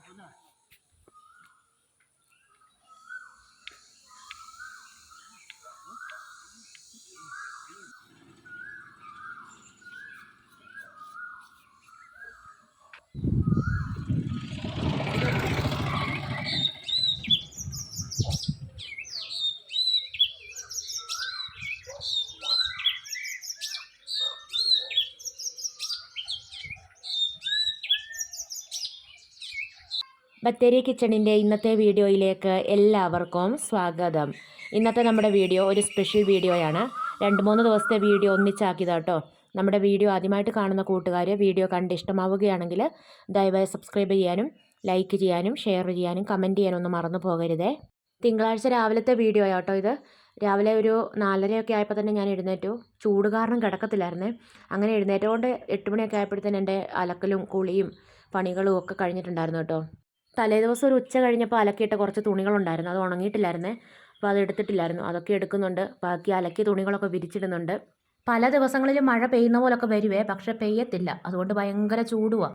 Ano ko na. Bathery കിച്ചണിന്റെ ഇന്നത്തെ വീഡിയോയിലേക്ക് എല്ലാവർക്കും സ്വാഗതം. ഇന്നത്തെ നമ്മുടെ വീഡിയോ ഒരു സ്പെഷ്യൽ വീഡിയോയാണ്. രണ്ട് മൂന്ന് ദിവസത്തെ വീഡിയോ ഒന്നിച്ചാക്കിയതാട്ടോ നമ്മുടെ വീഡിയോ ആദ്യമായിട്ട് കാണുന്ന കൂട്ടുകാർ വീഡിയോ കണ്ട് ഇഷ്ടമാവുകയാണെങ്കിൽ ദയവായി സബ്സ്ക്രൈബ് ചെയ്യാനും ലൈക്ക് ചെയ്യാനും ഷെയർ ചെയ്യാനും കമന്റ് ചെയ്യാനും ഒന്നും മറന്നു പോകരുതേ. തിങ്കളാഴ്ച രാവിലത്തെ വീഡിയോ ആട്ടോ ഇത്. രാവിലെ ഒരു നാലരയൊക്കെ ആയപ്പോൾ തന്നെ ഞാൻ എഴുന്നേറ്റു. ചൂട് കാരണം കിടക്കത്തില്ലായിരുന്നേ. അങ്ങനെ എഴുന്നേറ്റുകൊണ്ട് എട്ട് മണിയൊക്കെ ആയപ്പോഴത്തേന് എന്റെ അലക്കലും കുളിയും പണികളും ഒക്കെ കഴിഞ്ഞിട്ടുണ്ടായിരുന്നു കേട്ടോ തലേദിവസം ഒരു ഉച്ച കഴിഞ്ഞപ്പോൾ അലക്കിയിട്ട കുറച്ച് തുണികളുണ്ടായിരുന്നു. അത് ഉണങ്ങിയിട്ടില്ലായിരുന്നേ. അപ്പോൾ അത് എടുത്തിട്ടില്ലായിരുന്നു. അതൊക്കെ എടുക്കുന്നുണ്ട്. ബാക്കി അലക്കിയ തുണികളൊക്കെ വിരിച്ചിടുന്നുണ്ട്. പല ദിവസങ്ങളിലും മഴ പെയ്യുന്ന പോലൊക്കെ വരുവേ പക്ഷെ പെയ്യത്തില്ല. അതുകൊണ്ട് ഭയങ്കര ചൂടുവാ.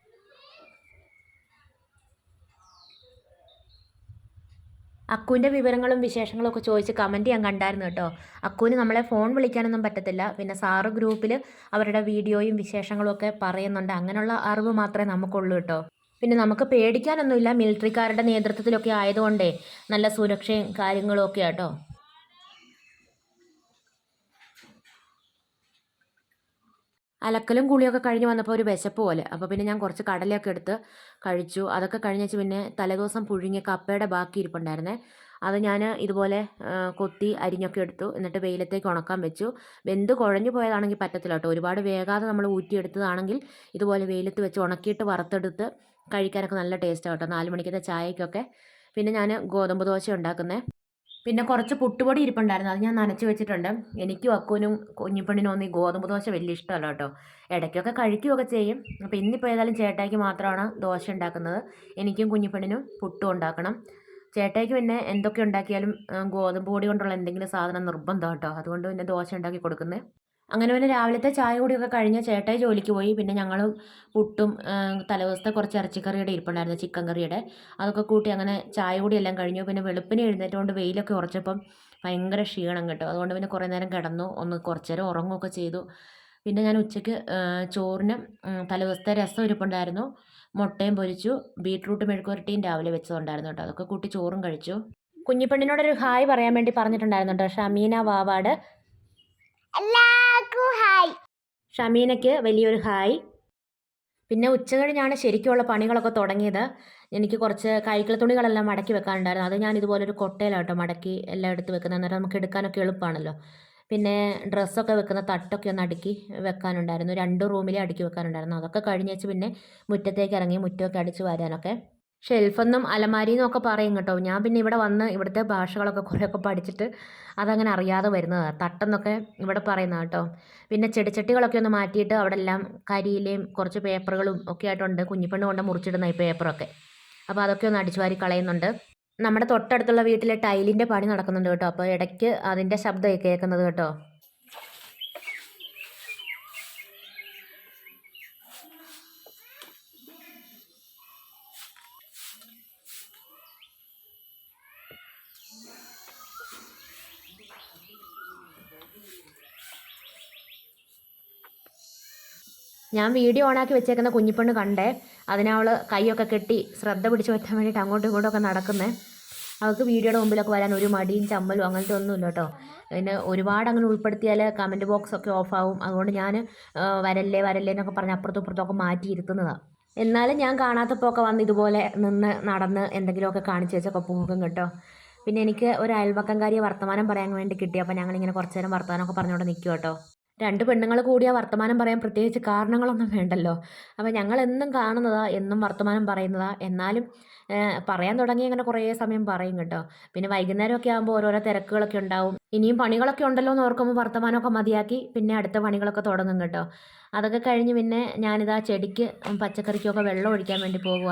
അക്കുവിന്റെ വിവരങ്ങളും വിശേഷങ്ങളും ഒക്കെ ചോദിച്ച് കമന്റ് ചെയ്യാൻ കണ്ടായിരുന്നു കേട്ടോ. അക്കുവിന് നമ്മളെ ഫോൺ വിളിക്കാനൊന്നും പറ്റത്തില്ല. പിന്നെ സാറ് ഗ്രൂപ്പിൽ അവരുടെ വീഡിയോയും വിശേഷങ്ങളും ഒക്കെ പറയുന്നുണ്ട്. അങ്ങനെയുള്ള അറിവ് മാത്രമേ നമുക്കുള്ളൂ കേട്ടോ. പിന്നെ നമുക്ക് പേടിക്കാനൊന്നുമില്ല. മിലിറ്ററിക്കാരുടെ നേതൃത്വത്തിലൊക്കെ ആയതുകൊണ്ടേ നല്ല സുരക്ഷയും കാര്യങ്ങളും ഒക്കെ ആട്ടോ. അലക്കലും കുളിയൊക്കെ കഴിഞ്ഞ് വന്നപ്പോൾ ഒരു വിശപ്പ് പോലെ. അപ്പോൾ പിന്നെ ഞാൻ കുറച്ച് കടലയൊക്കെ എടുത്ത് കഴിച്ചു. അതൊക്കെ കഴിഞ്ഞേച്ച് പിന്നെ തലേദിവസം പുഴുങ്ങിയ കപ്പയുടെ ബാക്കി ഇരിപ്പുണ്ടായിരുന്നേ. അത് ഞാൻ ഇതുപോലെ കൊത്തി അരിഞ്ഞൊക്കെ എടുത്തു. എന്നിട്ട് വെയിലത്തേക്ക് ഉണക്കാൻ വെച്ചു. വെന്ത് കുഴഞ്ഞു പോയതാണെങ്കിൽ പറ്റത്തില്ല കേട്ടോ ഒരുപാട് വേഗാതെ നമ്മൾ ഊറ്റിയെടുത്തതാണെങ്കിൽ ഇതുപോലെ വെയിലത്ത് വെച്ച് ഉണക്കിയിട്ട് വറുത്തെടുത്ത് കഴിക്കാനൊക്കെ നല്ല ടേസ്റ്റാണ് കേട്ടോ. നാല് മണിക്കത്തെ ചായക്കൊക്കെ. പിന്നെ ഞാൻ ഗോതമ്പ് ദോശ ഉണ്ടാക്കുന്നത് പിന്നെ കുറച്ച് പുട്ടുപൊടി ഇരിപ്പുണ്ടായിരുന്നു. അത് ഞാൻ നനച്ച് വെച്ചിട്ടുണ്ട്. എനിക്കും അക്കുവിനും കുഞ്ഞിപ്പെണ്ണിനും ഒന്നും ഈ ഗോതമ്പ് ദോശ വലിയ ഇഷ്ടമല്ല കേട്ടോ. ഇടയ്ക്കൊക്കെ കഴിക്കുകയൊക്കെ ചെയ്യും. അപ്പോൾ ഇന്നിപ്പോൾ ഏതായാലും ചേട്ടായിക്ക് മാത്രമാണ് ദോശ ഉണ്ടാക്കുന്നത്. എനിക്കും കുഞ്ഞിപ്പെണ്ണിനും പുട്ടും ഉണ്ടാക്കണം. ചേട്ടായിക്ക് പിന്നെ എന്തൊക്കെ ഉണ്ടാക്കിയാലും ഗോതമ്പ് പൊടി കൊണ്ടുള്ള എന്തെങ്കിലും സാധനം നിർബന്ധം കേട്ടോ. അതുകൊണ്ട് പിന്നെ ദോശ ഉണ്ടാക്കി കൊടുക്കുന്നത് അങ്ങനെ പിന്നെ രാവിലത്തെ ചായ കൂടിയൊക്കെ കഴിഞ്ഞ് ചേട്ടായി ജോലിക്ക് പോയി. പിന്നെ ഞങ്ങളും പുട്ടും തലേദിവസത്തെ കുറച്ച് ഇറച്ചിക്കറിയുടെ ഇരിപ്പുണ്ടായിരുന്നു ചിക്കൻ കറിയുടെ. അതൊക്കെ കൂട്ടി അങ്ങനെ ചായ കൂടി എല്ലാം കഴിഞ്ഞു. പിന്നെ വെളുപ്പിന് എഴുന്നേറ്റുകൊണ്ട് വെയിലൊക്കെ ഉറച്ചപ്പം ഭയങ്കര ക്ഷീണം കേട്ടോ. അതുകൊണ്ട് പിന്നെ കുറേ നേരം കിടന്നു. ഒന്ന് കുറച്ച് നേരം ഉറങ്ങുകയൊക്കെ ചെയ്തു. പിന്നെ ഞാൻ ഉച്ചയ്ക്ക് ചോറിന് തലേദിവസത്തെ രസം ഇരിപ്പുണ്ടായിരുന്നു. മുട്ടയും പൊരിച്ചു. ബീട്രൂട്ട് മെഴുക്കുരട്ടിയും രാവിലെ വെച്ചതുണ്ടായിരുന്നു കേട്ടോ. അതൊക്കെ കൂട്ടി ചോറും കഴിച്ചു. കുഞ്ഞിപ്പെണ്ണിനോടൊരു ഹായ് പറയാൻ വേണ്ടി പറഞ്ഞിട്ടുണ്ടായിരുന്നു കേട്ടോ. ഷമീന വാവാട്. എല്ലാവർക്കും ഹായ്. ഷമീനയ്ക്ക് വലിയൊരു ഹായ്. പിന്നെ ഉച്ച കഴിഞ്ഞാണ് ശരിക്കുള്ള പണികളൊക്കെ തുടങ്ങിയത്. എനിക്ക് കുറച്ച് കൈക്കിള തുണികളെല്ലാം മടക്കി വെക്കാനുണ്ടായിരുന്നു. അത് ഞാൻ ഇതുപോലെ ഒരു കൊട്ടയിലാട്ടോ മടക്കി എല്ലാം എടുത്ത് വെക്കുന്നത്. അന്നേരം നമുക്ക് എടുക്കാനൊക്കെ എളുപ്പമാണല്ലോ പിന്നെ ഡ്രസ്സൊക്കെ വെക്കുന്ന തട്ടൊക്കെ ഒന്ന് അടുക്കി വെക്കാനുണ്ടായിരുന്നു. രണ്ട് റൂമിലേ അടുക്കി വെക്കാനുണ്ടായിരുന്നു. അതൊക്കെ കഴിഞ്ഞേച്ച് പിന്നെ മുറ്റത്തേക്ക് ഇറങ്ങി മുറ്റമൊക്കെ അടിച്ച് വരാനൊക്കെ ഷെൽഫെന്നും അലമാരിന്നും ഒക്കെ പറയും കേട്ടോ. ഞാൻ പിന്നെ ഇവിടെ വന്ന് ഇവിടുത്തെ ഭാഷകളൊക്കെ കുറേയൊക്കെ പഠിച്ചിട്ട് അതങ്ങനെ അറിയാതെ വരുന്നതാണ് തട്ടെന്നൊക്കെ ഇവിടെ പറയുന്നത് കേട്ടോ. പിന്നെ ചെടിച്ചട്ടികളൊക്കെ ഒന്ന് മാറ്റിയിട്ട് അവിടെ എല്ലാം കരിയിലയും കുറച്ച് പേപ്പറുകളും ഒക്കെ ആയിട്ടുണ്ട്. കുഞ്ഞിപ്പെണ്ണ് കൊണ്ട് മുറിച്ചിടുന്ന ഈ പേപ്പറൊക്കെ. അപ്പോൾ അതൊക്കെ ഒന്ന് അടിച്ചു വാരി കളയുന്നുണ്ട്. നമ്മുടെ തൊട്ടടുത്തുള്ള വീട്ടിലെ ടൈലിന്റെ പണി നടക്കുന്നുണ്ട് കേട്ടോ. അപ്പോൾ ഇടയ്ക്ക് അതിന്റെ ശബ്ദമൊക്കെ കേൾക്കുന്നത് കേട്ടോ. ഞാൻ വീഡിയോ ഓണാക്കി വെച്ചേക്കുന്ന കുഞ്ഞിപ്പെണ്ണ് കണ്ടേ. അതിനവൾ കൈയൊക്കെ കെട്ടി ശ്രദ്ധ പിടിച്ച് പറ്റാൻ വേണ്ടിയിട്ട് അങ്ങോട്ടും ഇങ്ങോട്ടും ഒക്കെ നടക്കുന്നേ. അവൾക്ക് വീഡിയോയുടെ മുമ്പിലൊക്കെ വരാൻ ഒരു മടിയും ചമ്മലും അങ്ങനത്തെ ഒന്നുമില്ല കേട്ടോ. പിന്നെ ഒരുപാട് അങ്ങനെ ഉൾപ്പെടുത്തിയാൽ കമന്റ് ബോക്സ് ഒക്കെ ഓഫാവും അതുകൊണ്ട് ഞാൻ വരല്ലേ വരല്ലേ എന്നൊക്കെ പറഞ്ഞ് അപ്പുറത്തും ഇപ്പുറത്തും മാറ്റി ഇരുത്തുന്നതാണ് എന്നാലും ഞാൻ കാണാത്തപ്പോൾ ഒക്കെ വന്ന് ഇതുപോലെ നിന്ന് നടന്ന് എന്തെങ്കിലുമൊക്കെ കാണിച്ച് വെച്ചൊക്കെ പോകും കേട്ടോ. പിന്നെ എനിക്ക് ഒരു അയൽവക്കംകാരിയെ വർത്തമാനം പറയാൻ വേണ്ടി കിട്ടി. അപ്പോൾ ഞങ്ങളിങ്ങനെ കുറച്ച് നേരം വർത്തമാനമൊക്കെ പറഞ്ഞുകൊണ്ട് നിൽക്കും കേട്ടോ. രണ്ട് പെണ്ണുങ്ങൾ കൂടിയാ വർത്തമാനം പറയാൻ പ്രത്യേകിച്ച് കാരണങ്ങളൊന്നും വേണ്ടല്ലോ. അപ്പോൾ ഞങ്ങൾ എന്നും കാണുന്നതാ എന്നും വർത്തമാനം പറയുന്നതാ. എന്നാലും പറയാൻ തുടങ്ങി അങ്ങനെ കുറേ സമയം പറയും കേട്ടോ. പിന്നെ വൈകുന്നേരമൊക്കെ ആകുമ്പോൾ ഓരോരോ തിരക്കുകളൊക്കെ ഉണ്ടാവും. ഇനിയും പണികളൊക്കെ ഉണ്ടല്ലോ എന്ന് ഓർക്കുമ്പോൾ വർത്തമാനമൊക്കെ മതിയാക്കി പിന്നെ അടുത്ത പണികളൊക്കെ തുടങ്ങും കേട്ടോ. അതൊക്കെ കഴിഞ്ഞ് പിന്നെ ഞാനിതാ ചെടിക്ക് പച്ചക്കറിക്കൊക്കെ വെള്ളം ഒഴിക്കാൻ വേണ്ടി പോകുക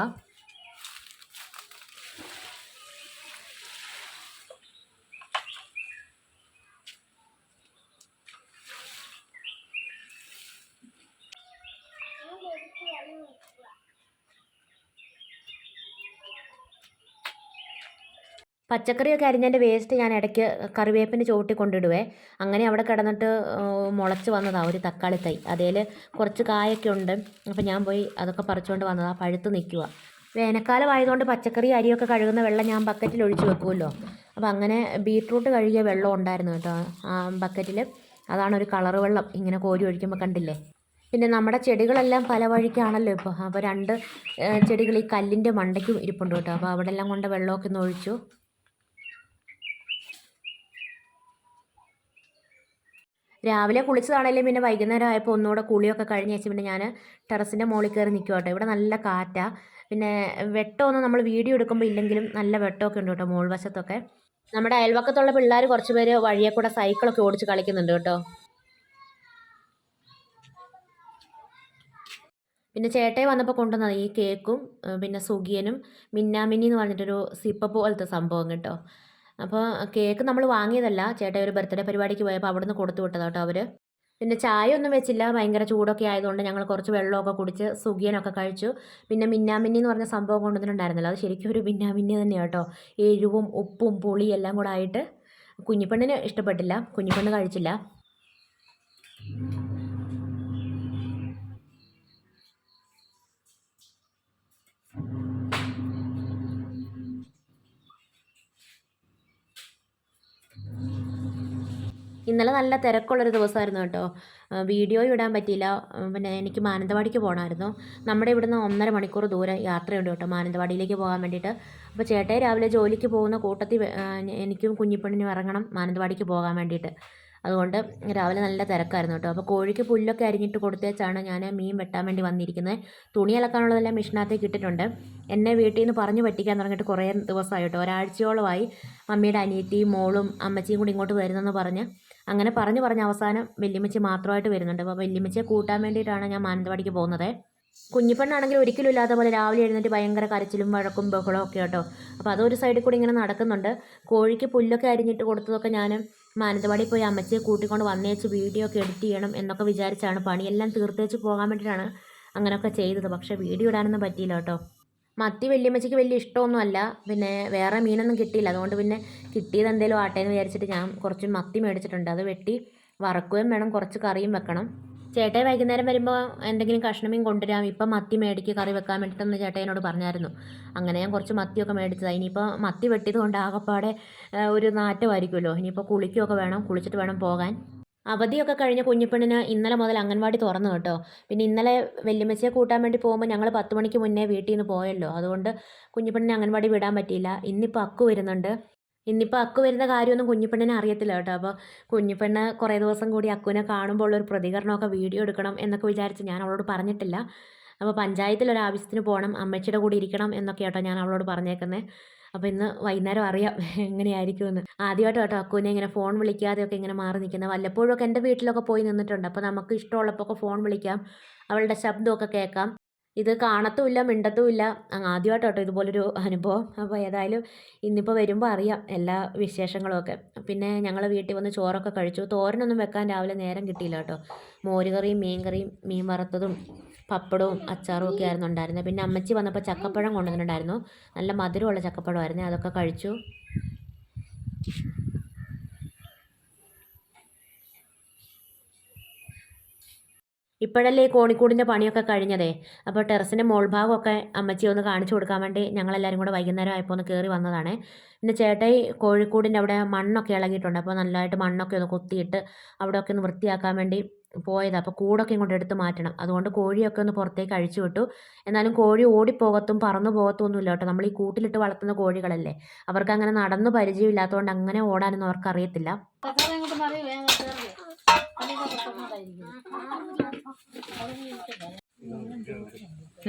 പച്ചക്കറിയൊക്കെ അരിഞ്ഞതിന്റെ വേസ്റ്റ് ഞാൻ ഇടയ്ക്ക് കറിവേപ്പിന്റെ ചോട്ടി കൊണ്ടിടുവേ. അങ്ങനെ അവിടെ കിടന്നിട്ട് മുളച്ച് വന്നതാണ് ഒരു തക്കാളി തൈ. അതേൽ കുറച്ച് കായൊക്കെ ഉണ്ട്. അപ്പോൾ ഞാൻ പോയി അതൊക്കെ പറിച്ചുകൊണ്ട് വന്നതാണ് പഴുത്ത് നിൽക്കുക വേനൽക്കാലം ആയതുകൊണ്ട് പച്ചക്കറി അരിയൊക്കെ കഴുകുന്ന വെള്ളം ഞാൻ ബക്കറ്റിൽ ഒഴിച്ച് വെക്കുമല്ലോ. അപ്പോൾ അങ്ങനെ ബീട്രൂട്ട് കഴുകിയ വെള്ളം ഉണ്ടായിരുന്നു കേട്ടോ ആ ബക്കറ്റിൽ. അതാണ് ഒരു കളർ വെള്ളം ഇങ്ങനെ കോരി ഒഴിക്കുമ്പോൾ കണ്ടില്ലേ? പിന്നെ നമ്മുടെ ചെടികളെല്ലാം പല വഴിക്കാണല്ലോ ഇപ്പോൾ അപ്പോൾ രണ്ട് ചെടികൾ ഈ കല്ലിന്റെ മണ്ടയ്ക്കും ഇരിപ്പുണ്ട് കേട്ടോ. അപ്പോൾ അവിടെ എല്ലാം കൊണ്ട് വെള്ളമൊക്കെ ഒന്ന് ഒഴിച്ചു. രാവിലെ കുളിച്ചതാണെങ്കിലും പിന്നെ വൈകുന്നേരം ആയപ്പോൾ ഒന്നുകൂടെ കുളിയൊക്കെ കഴിഞ്ഞ് വെച്ച് പിന്നെ ഞാൻ ടെറസിന്റെ മുകളിൽ കയറി നിൽക്കും കേട്ടോ ഇവിടെ നല്ല കാറ്റാണ് പിന്നെ വെട്ടമൊന്നും നമ്മൾ വീഡിയോ എടുക്കുമ്പോൾ ഇല്ലെങ്കിലും നല്ല വെട്ടമൊക്കെ ഉണ്ട് കേട്ടോ മോൾ വശത്തൊക്കെ നമ്മുടെ അയൽവക്കത്തുള്ള പിള്ളേർ കുറച്ച് പേര് വഴിയെ കൂടെ സൈക്കിളൊക്കെ ഓടിച്ച് കളിക്കുന്നുണ്ട് കേട്ടോ. പിന്നെ ചേട്ടയെ വന്നപ്പോൾ കൊണ്ടുവന്നത് ഈ കേക്കും പിന്നെ സുഖിയനും മിന്നാമിന്നി എന്ന് പറഞ്ഞിട്ടൊരു സിപ്പ പോലത്തെ സംഭവം കേട്ടോ. അപ്പോൾ കേക്ക് നമ്മൾ വാങ്ങിയതല്ല. ചേട്ടൻ ഒരു ബർത്ത്ഡേ പരിപാടിക്ക് പോയപ്പോൾ അവിടെ നിന്ന് കൊടുത്തു വിട്ടതാണ് കേട്ടോ അവർ പിന്നെ ചായ ഒന്നും വെച്ചില്ല. ഭയങ്കര ചൂടൊക്കെ ആയതുകൊണ്ട് ഞങ്ങൾ കുറച്ച് വെള്ളമൊക്കെ കുടിച്ച് സുഖിയനൊക്കെ കഴിച്ചു. പിന്നെ മിന്നാമിന്നി എന്ന് പറഞ്ഞ സംഭവം കൊണ്ടുവന്നിട്ടുണ്ടായിരുന്നല്ലോ. അത് ശരിക്കും ഒരു മിന്നാമിന്നി തന്നെയാണ് കേട്ടോ എരിവും ഉപ്പും പുളിയും എല്ലാം കൂടെ ആയിട്ട് കുഞ്ഞിപ്പെണ്ണിന് ഇഷ്ടപ്പെട്ടില്ല. കുഞ്ഞിപ്പെണ്ണ് കഴിച്ചില്ല. ഇന്നലെ നല്ല തിരക്കുള്ളൊരു ദിവസമായിരുന്നു കേട്ടോ. വീഡിയോ ഇടാൻ പറ്റിയില്ല. പിന്നെ എനിക്ക് മാനന്തവാടിക്ക് പോകണമായിരുന്നു നമ്മുടെ ഇവിടുന്ന് ഒന്നര മണിക്കൂർ ദൂരം യാത്രയുണ്ട് കേട്ടോ മാനന്തവാടിയിലേക്ക് പോകാൻ വേണ്ടിയിട്ട്. അപ്പോൾ ചേട്ടായി രാവിലെ ജോലിക്ക് പോകുന്ന കൂട്ടത്തിൽ എനിക്കും കുഞ്ഞിപ്പെണ്ണിനും ഇറങ്ങണം മാനന്തവാടിക്ക് പോകാൻ വേണ്ടിയിട്ട്. അതുകൊണ്ട് രാവിലെ നല്ല തിരക്കായിരുന്നു കേട്ടോ. അപ്പോൾ കോഴിക്ക് പുല്ലൊക്കെ അരിഞ്ഞിട്ട് കൊടുത്തേച്ചാണ് ഞാൻ മീൻ വെട്ടാൻ വേണ്ടി വന്നിരിക്കുന്നത്. തുണി അലക്കാനുള്ളതെല്ലാം മിഷനകത്തേക്ക് ഇട്ടിട്ടുണ്ട്. എന്നെ വീട്ടിൽ നിന്ന് പറഞ്ഞു പറ്റിക്കാൻ തുടങ്ങിയിട്ട് കുറേ ദിവസമായി കേട്ടോ. ഒരാഴ്ചയോളമായി മമ്മിയുടെ അനിയത്തിയും മോളും അമ്മച്ചിയും കൂടി ഇങ്ങോട്ട് വരുന്നെന്ന് പറഞ്ഞ് അങ്ങനെ പറഞ്ഞു പറഞ്ഞ് അവസാനം വല്യമ്മച്ചി മാത്രമായിട്ട് വരുന്നുണ്ട്. അപ്പോൾ വല്യമ്മച്ചിയെ കൂട്ടാൻ വേണ്ടിയിട്ടാണ് ഞാൻ മാനന്തവാടിക്ക് പോകുന്നത്. കുഞ്ഞിപ്പെണ്ണാണെങ്കിൽ ഒരിക്കലും ഇല്ലാത്ത പോലെ രാവിലെ എഴുന്നേറ്റ് ഭയങ്കര കരച്ചിലും വഴക്കും ബഹളവും ഒക്കെ കേട്ടോ അപ്പോൾ അതൊരു സൈഡിൽ കൂടി ഇങ്ങനെ നടക്കുന്നുണ്ട്. കോഴിക്ക് പുല്ലൊക്കെ അരിഞ്ഞിട്ട് കൊടുത്തതൊക്കെ ഞാൻ മാനന്തവാടി പോയി അമ്മച്ചിയെ കൂട്ടിക്കൊണ്ട് വന്നേച്ച് വീഡിയോ ഒക്കെ എഡിറ്റ് ചെയ്യണം എന്നൊക്കെ വിചാരിച്ചാണ് പണിയെല്ലാം തീർത്തേച്ച് പോകാൻ വേണ്ടിയിട്ടാണ് അങ്ങനെയൊക്കെ ചെയ്തത്. പക്ഷേ വീഡിയോ ഇടാനൊന്നും പറ്റിയില്ല കേട്ടോ. മത്തി വല്യമ്മച്ചിക്ക് വലിയ ഇഷ്ടമൊന്നുമല്ല. പിന്നെ വേറെ മീനൊന്നും കിട്ടിയില്ല. അതുകൊണ്ട് പിന്നെ കിട്ടിയത് എന്തെങ്കിലും ആട്ടേന്ന് വിചാരിച്ചിട്ട് ഞാൻ കുറച്ച് മത്തി മേടിച്ചിട്ടുണ്ട്. അത് വെട്ടി വറക്കുകയും വേണം. കുറച്ച് കറിയും വെക്കണം. ചേട്ടായി വൈകുന്നേരം വരുമ്പോൾ എന്തെങ്കിലും കഷ്ണമീൻ കൊണ്ടുവരാം. ഇപ്പം മത്തി മേടിക്ക് കറി വെക്കാൻ വേണ്ടിയിട്ടെന്ന് ചേട്ടായിനോട് പറഞ്ഞായിരുന്നു. അങ്ങനെ ഞാൻ കുറച്ച് മത്തിയൊക്കെ മേടിച്ചതാണ് ഇനിയിപ്പോൾ മത്തി വെട്ടിയത് കൊണ്ട് ആകെപ്പാടെ ഒരു നാറ്റമായിരിക്കുമല്ലോ. ഇനിയിപ്പോൾ കുളിക്കുകയൊക്കെ വേണം. കുളിച്ചിട്ട് വേണം പോകാൻ. അവധിയൊക്കെ കഴിഞ്ഞ കുഞ്ഞിപ്പെണ്ണിന് ഇന്നലെ മുതൽ അംഗൻവാടി തുറന്നു കേട്ടോ. പിന്നെ ഇന്നലെ വല്യമ്മച്ചിയെ കൂട്ടാൻ വേണ്ടി പോകുമ്പോൾ ഞങ്ങൾ പത്ത് മണിക്ക് മുന്നേ വീട്ടിൽ നിന്ന് പോയല്ലോ. അതുകൊണ്ട് കുഞ്ഞിപ്പെണ്ണിനെ അംഗൻവാടി വിടാൻ പറ്റിയില്ല. ഇന്നിപ്പോൾ അക്കു വരുന്നുണ്ട്. ഇന്നിപ്പോൾ അക്കു വരുന്ന കാര്യമൊന്നും കുഞ്ഞിപ്പെണ്ണിനെ അറിയത്തില്ല കേട്ടോ. അപ്പോൾ കുഞ്ഞിപ്പെണ്ണ് കുറേ ദിവസം കൂടി അക്കുവിനെ കാണുമ്പോൾ ഉള്ളൊരു പ്രതികരണമൊക്കെ വീഡിയോ എടുക്കണം എന്നൊക്കെ വിചാരിച്ച് ഞാൻ അവളോട് പറഞ്ഞിട്ടില്ല. അപ്പോൾ പഞ്ചായത്തിൽ ഒരു ആവശ്യത്തിന് പോകണം അമ്മച്ചിയുടെ കൂടെ ഇരിക്കണം എന്നൊക്കെ കേട്ടോ ഞാൻ അവളോട് പറഞ്ഞേക്കുന്നത് അപ്പോൾ ഇന്ന് വൈകുന്നേരം അറിയാം എങ്ങനെയായിരിക്കുമെന്ന്. ആദ്യമായിട്ട് കേട്ടോ അക്കുവിനെ ഇങ്ങനെ ഫോൺ വിളിക്കാതെയൊക്കെ ഇങ്ങനെ മാറി നിൽക്കുന്നത്. വല്ലപ്പോഴും ഒക്കെ എന്റെ വീട്ടിലൊക്കെ പോയി നിന്നിട്ടുണ്ട്. അപ്പോൾ നമുക്ക് ഇഷ്ടമുള്ളപ്പോൾ ഫോൺ വിളിക്കാം. അവളുടെ ശബ്ദമൊക്കെ കേൾക്കാം. ഇത് കാണത്തുമില്ല മിണ്ടത്തുമില്ല. ആദ്യമായിട്ട് കേട്ടോ ഇതുപോലൊരു അനുഭവം. അപ്പോൾ ഏതായാലും ഇന്നിപ്പോൾ വരുമ്പോൾ അറിയാം എല്ലാ വിശേഷങ്ങളുമൊക്കെ പിന്നെ ഞങ്ങൾ വീട്ടിൽ വന്ന് ചോറൊക്കെ കഴിച്ചു. തോരനൊന്നും വെക്കാൻ രാവിലെ നേരം കിട്ടിയില്ല കേട്ടോ. മോരുകറിയും മീൻ കറിയും മീൻ വറുത്തതും പപ്പടവും അച്ചാറും ഒക്കെ ആയിരുന്നു ഉണ്ടായിരുന്നത്. പിന്നെ അമ്മച്ചി വന്നപ്പോൾ ചക്കപ്പഴം കൊണ്ടുവന്നിട്ടുണ്ടായിരുന്നു. നല്ല മധുരമുള്ള ചക്കപ്പഴമായിരുന്നു. അതൊക്കെ കഴിച്ചു. ഇപ്പോഴല്ലേ ഈ കോണിക്കൂടിന്റെ പണിയൊക്കെ കഴിഞ്ഞതേ? അപ്പോൾ ടെറസിന്റെ മോൾ ഭാഗമൊക്കെ അമ്മച്ചി ഒന്ന് കാണിച്ചു കൊടുക്കാൻ വേണ്ടി ഞങ്ങളെല്ലാവരും കൂടെ വൈകുന്നേരം ആയപ്പോൾ ഒന്ന് കയറി വന്നതാണ്. പിന്നെ ചേട്ടായി കോഴിക്കൂടിന്റെ അവിടെ മണ്ണൊക്കെ ഇളകിയിട്ടുണ്ട്. അപ്പോൾ നല്ലതായിട്ട് മണ്ണൊക്കെ ഒന്ന് കൊത്തിയിട്ട് അവിടെയൊക്കെ ഒന്ന് വൃത്തിയാക്കാൻ വേണ്ടി പോയത്. അപ്പോൾ കൂടൊക്കെ ഇങ്ങോട്ട് എടുത്ത് മാറ്റണം. അതുകൊണ്ട് കോഴിയൊക്കെ ഒന്ന് പുറത്തേക്ക് അഴിച്ചു വിട്ടു. എന്നാലും കോഴി ഓടിപ്പോകത്തും പറന്നു പോകത്തും ഒന്നുമില്ല കേട്ടോ. നമ്മൾ ഈ കൂട്ടിലിട്ട് വളർത്തുന്ന കോഴികളല്ലേ. അവർക്ക് അങ്ങനെ നടന്നു പരിചയമില്ലാത്തതുകൊണ്ട് അങ്ങനെ ഓടാനൊന്നും അവർക്ക് അറിയത്തില്ല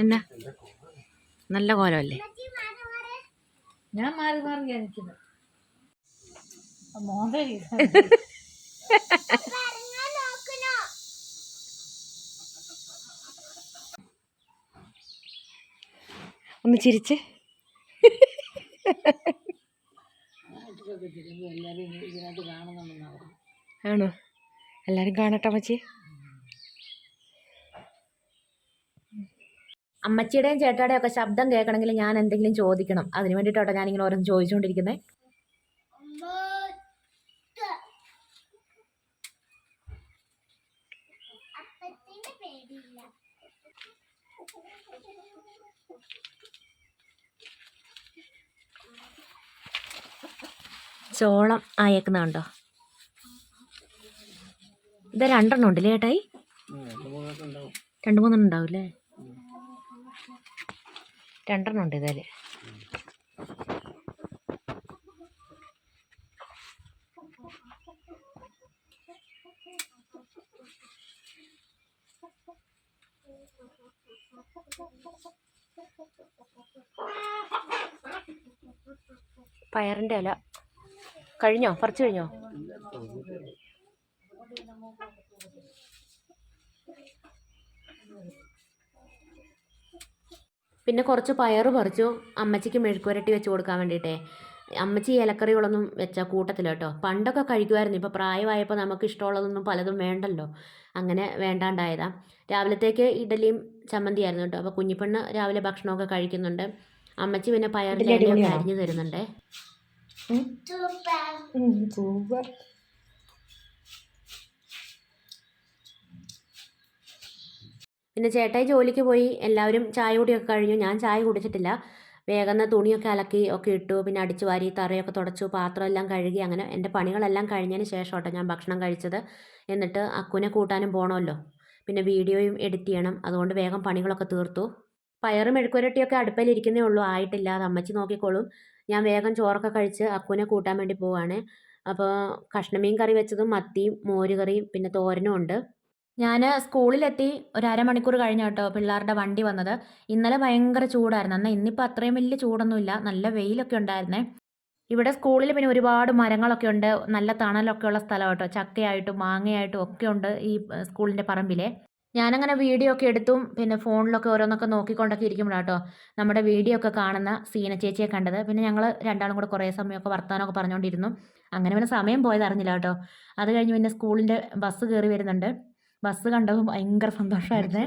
എന്നാ നല്ല കോലമല്ലേ? ഞാൻ മാറി മാറി ജനിക്കുന്നത് മോഹൻ ഒന്ന് ചിരിച്ച്. ആണോ? എല്ലാവരും കാണട്ടെ അമ്മച്ചി. അമ്മച്ചിയുടെയും ചേട്ടയുടെയും ഒക്കെ ശബ്ദം കേൾക്കണമെങ്കിൽ ഞാൻ എന്തെങ്കിലും ചോദിക്കണം. അതിന് വേണ്ടിയിട്ടോട്ടോ ഞാനിങ്ങനെ ഓരോന്ന് ചോദിച്ചുകൊണ്ടിരിക്കുന്നത് ചോളം ആയേക്കുന്നുണ്ടോ ഇത് രണ്ടെണ്ണം ഉണ്ടല്ലേ ചേട്ടായി രണ്ട് മൂന്നെണ്ണം ഉണ്ടാവും. അല്ലേ രണ്ടെണ്ണം ഉണ്ട് ഇതല്ലേ പയറിന്റെ ഇല. കഴിഞ്ഞോ? പറിച്ചു കഴിഞ്ഞോ? പിന്നെ കുറച്ച് പയറ് പറിച്ചു. അമ്മച്ചിക്ക് മെഴുക്കുവരട്ടി വെച്ച് കൊടുക്കാൻ വേണ്ടിയിട്ടേ. അമ്മച്ചി ഇലക്കറികളൊന്നും വെച്ച കൂട്ടത്തില്ല കേട്ടോ. പണ്ടൊക്കെ കഴിക്കുമായിരുന്നു. ഇപ്പോൾ പ്രായമായപ്പോൾ നമുക്ക് ഇഷ്ടമുള്ളതൊന്നും പലതും വേണ്ടല്ലോ. അങ്ങനെ വേണ്ടാണ്ടായതാ. രാവിലത്തേക്ക് ഇഡലിയും ചമ്മന്തിയായിരുന്നു കേട്ടോ. അപ്പോൾ കുഞ്ഞിപ്പെണ്ണ് രാവിലെ ഭക്ഷണമൊക്കെ കഴിക്കുന്നുണ്ട്. അമ്മച്ചി പിന്നെ പയറിന്റെ അരിഞ്ഞു തരുന്നുണ്ടേ. സൂപ്പർ പിന്നെ ചേട്ടായി ജോലിക്ക് പോയി എല്ലാവരും ചായ കുടിയൊക്കെ കഴിഞ്ഞു. ഞാൻ ചായ കുടിച്ചിട്ടില്ല. വേഗം തുണിയൊക്കെ അലക്കി ഒക്കെ ഇട്ടു പിന്നെ അടിച്ചു വാരി തറയൊക്കെ തുടച്ചു പാത്രം എല്ലാം കഴുകി അങ്ങനെ എന്റെ പണികളെല്ലാം കഴിഞ്ഞതിന് ശേഷം കേട്ടോ ഞാൻ ഭക്ഷണം കഴിച്ചത്. എന്നിട്ട് അക്കുനെ കൂട്ടാനും പോകണമല്ലോ പിന്നെ വീഡിയോയും എഡിറ്റ് ചെയ്യണം. അതുകൊണ്ട് വേഗം പണികളൊക്കെ തീർത്തു. പയറും മെഴുക്കുരട്ടിയൊക്കെ അടുപ്പിലിരിക്കുന്നേ ഉള്ളൂ. ആയിട്ടില്ല. അത് അമ്മച്ചി നോക്കിക്കോളും. ഞാൻ വേഗം ചോറൊക്കെ കഴിച്ച് അക്കുവിനെ കൂട്ടാൻ വേണ്ടി പോവാണ്. അപ്പോൾ കഷ്ണമീൻ കറി വെച്ചതും മത്തിയും മോരുകറിയും പിന്നെ തോരനും ഉണ്ട്. ഞാൻ സ്കൂളിലെത്തി ഒരു അരമണിക്കൂർ കഴിഞ്ഞ കേട്ടോ പിള്ളേരുടെ വണ്ടി വന്നത്. ഇന്നലെ ഭയങ്കര ചൂടായിരുന്നു. എന്നാൽ ഇന്നിപ്പോൾ അത്രയും വലിയ ചൂടൊന്നുമില്ല. നല്ല വെയിലൊക്കെ ഉണ്ടായിരുന്നേ. ഇവിടെ സ്കൂളിൽ പിന്നെ ഒരുപാട് മരങ്ങളൊക്കെ ഉണ്ട്. നല്ല തണലൊക്കെ ഉള്ള സ്ഥലം കേട്ടോ. ചക്കയായിട്ടും മാങ്ങയായിട്ടും ഒക്കെ ഉണ്ട് ഈ സ്കൂളിന്റെ പറമ്പിലെ. ഞാനങ്ങനെ വീഡിയോ ഒക്കെ എടുത്തും പിന്നെ ഫോണിലൊക്കെ ഓരോന്നൊക്കെ നോക്കിക്കൊണ്ടൊക്കെ ഇരിക്കുമ്പോഴാട്ടോ നമ്മുടെ വീഡിയോ ഒക്കെ കാണുന്ന സീന ചേച്ചിയെ കണ്ടത്. പിന്നെ ഞങ്ങൾ രണ്ടാളും കൂടെ കുറേ സമയമൊക്കെ വർത്താനമൊക്കെ പറഞ്ഞുകൊണ്ടിരുന്നു അങ്ങനെ പിന്നെ സമയം പോയത് അറിഞ്ഞില്ല കേട്ടോ. അത് കഴിഞ്ഞ് പിന്നെ സ്കൂളിന്റെ ബസ് കയറി വരുന്നുണ്ട്. ബസ് കണ്ടപ്പോൾ ഭയങ്കര സന്തോഷമായിരുന്നേ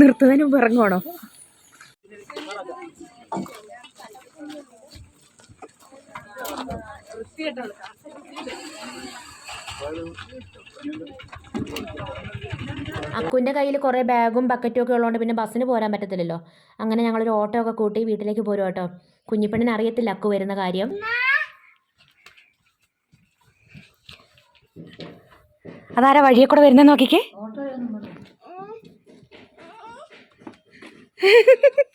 നിർത്തുന്നതിന് മുമ്പ് ഇറങ്ങുവാണോ? അക്കുവിന്റെ കയ്യിൽ കുറേ ബാഗും ബക്കറ്റും ഒക്കെ ഉള്ളതുകൊണ്ട് പിന്നെ ബസ്സിന് പോരാൻ പറ്റത്തില്ലല്ലോ. അങ്ങനെ ഞങ്ങളൊരു ഓട്ടോ ഒക്കെ കൂട്ടി വീട്ടിലേക്ക് പോരും കേട്ടോ കുഞ്ഞിപ്പെണ്ണിന് അറിയത്തില്ല അക്കു വരുന്ന കാര്യം. അതാരാ വഴിയെ കൂടെ വരുന്ന നോക്കിക്കേ ഓട്ടോയൊന്നും വേണ്ട.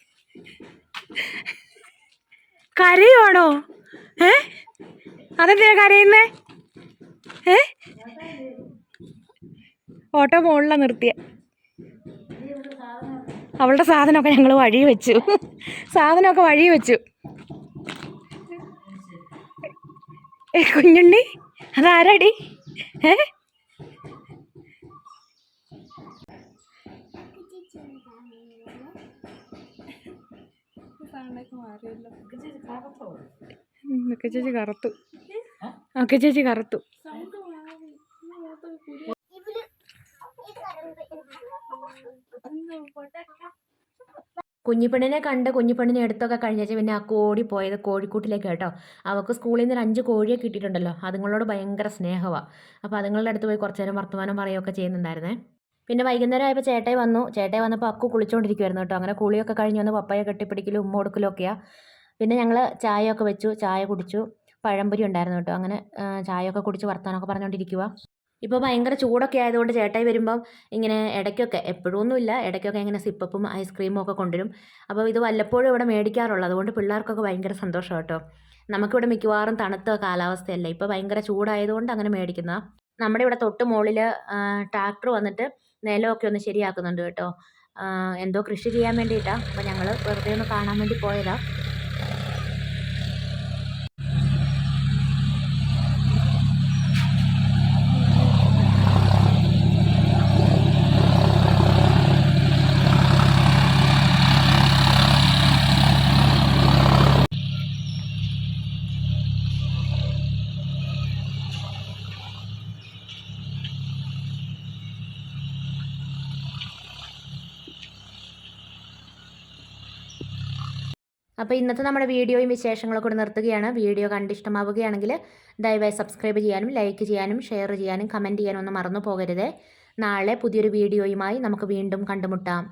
കരയുവാണോ? ഏ? അതെന്തിനാ കരയുന്നേ? ഏ? ഓട്ടോ മുകളിലാണ് നിർത്തിയ. അവളുടെ സാധനമൊക്കെ ഞങ്ങൾ വഴി വെച്ചു. സാധനമൊക്കെ വഴി വെച്ചു. ഏ, കുഞ്ഞുണ്ണി അതാരടി? ഏ? ഒക്കെ ചേച്ചി കറുത്തു? ഒക്കെ ചേച്ചി കറുത്തു. കുഞ്ഞിപ്പെണ്ണിനെ കണ്ട് കുഞ്ഞിപ്പെണ്ണിനെ എടുത്തൊക്കെ കഴിഞ്ഞേച്ച് പിന്നെ ആ കോഴി പോയത് കോഴിക്കൂട്ടിലേക്ക് കേട്ടോ. അവൾക്ക് സ്കൂളിൽ നിന്ന് അഞ്ച് കോഴിയെ കിട്ടിയിട്ടുണ്ടല്ലോ. അതുങ്ങളോട് ഭയങ്കര സ്നേഹമാണ് അപ്പോൾ അതുങ്ങളുടെ അടുത്ത് പോയി കുറച്ച് നേരം വർത്തമാനം പറയുകയൊക്കെ ചെയ്യുന്നുണ്ടായിരുന്നേ. പിന്നെ വൈകുന്നേരം ആയപ്പോൾ ചേട്ടായി വന്നു. ചേട്ടായി വന്നപ്പോൾ അക്കു കുളിച്ചുകൊണ്ടിരിക്കുവായിരുന്നു കേട്ടോ. അങ്ങനെ കുളിയൊക്കെ കഴിഞ്ഞ് വന്ന് പപ്പയെ കെട്ടിപ്പിടിക്കലും ഉമ്മ കൊടുക്കലും ഒക്കെയാണ് പിന്നെ ഞങ്ങൾ ചായയൊക്കെ വെച്ചു. ചായ കുടിച്ചു. പഴംപൊരി ഉണ്ടായിരുന്നു കേട്ടോ. അങ്ങനെ ചായയൊക്കെ കുടിച്ച് വർത്താനൊക്കെ പറഞ്ഞുകൊണ്ടിരിക്കുക ഇപ്പോൾ ഭയങ്കര ചൂടൊക്കെ ആയതുകൊണ്ട് ചേട്ടായി വരുമ്പം ഇങ്ങനെ ഇടയ്ക്കൊക്കെ എപ്പോഴൊന്നുമില്ല ഇടയ്ക്കൊക്കെ ഇങ്ങനെ സിപ്പപ്പും ഐസ്ക്രീമും ഒക്കെ കൊണ്ടുവരും. അപ്പോൾ ഇത് വല്ലപ്പോഴും ഇവിടെ മേടിക്കാറുള്ളൂ. അതുകൊണ്ട് പിള്ളേർക്കൊക്കെ ഭയങ്കര സന്തോഷം കേട്ടോ. നമുക്കിവിടെ മിക്കവാറും തണുത്ത കാലാവസ്ഥയല്ലേ? ഇപ്പോൾ ഭയങ്കര ചൂടായതുകൊണ്ട് അങ്ങനെ മേടിക്കുന്ന നമ്മുടെ ഇവിടെ തൊട്ട് മുകളിൽ ട്രാക്ടർ വന്നിട്ട് നിലമൊക്കെ ഒന്ന് ശരിയാക്കുന്നുണ്ട് കേട്ടോ. എന്തോ കൃഷി ചെയ്യാൻ വേണ്ടിയിട്ടാണ് അപ്പോൾ ഞങ്ങൾ വെറുതെ ഒന്ന് കാണാൻ വേണ്ടി പോയതാണ് അപ്പോൾ ഇന്നത്തെ നമ്മുടെ വീഡിയോയും വിശേഷങ്ങളൊക്കെ കൂടെ നിർത്തുകയാണ്. വീഡിയോ കണ്ടിഷ്ടമാവുകയാണെങ്കിൽ ദയവായി സബ്സ്ക്രൈബ് ചെയ്യാനും ലൈക്ക് ചെയ്യാനും ഷെയർ ചെയ്യാനും കമന്റ് ചെയ്യാനും ഒന്നും മറന്നു പോകരുത്. നാളെ പുതിയൊരു വീഡിയോയുമായി നമുക്ക് വീണ്ടും കണ്ടുമുട്ടാം.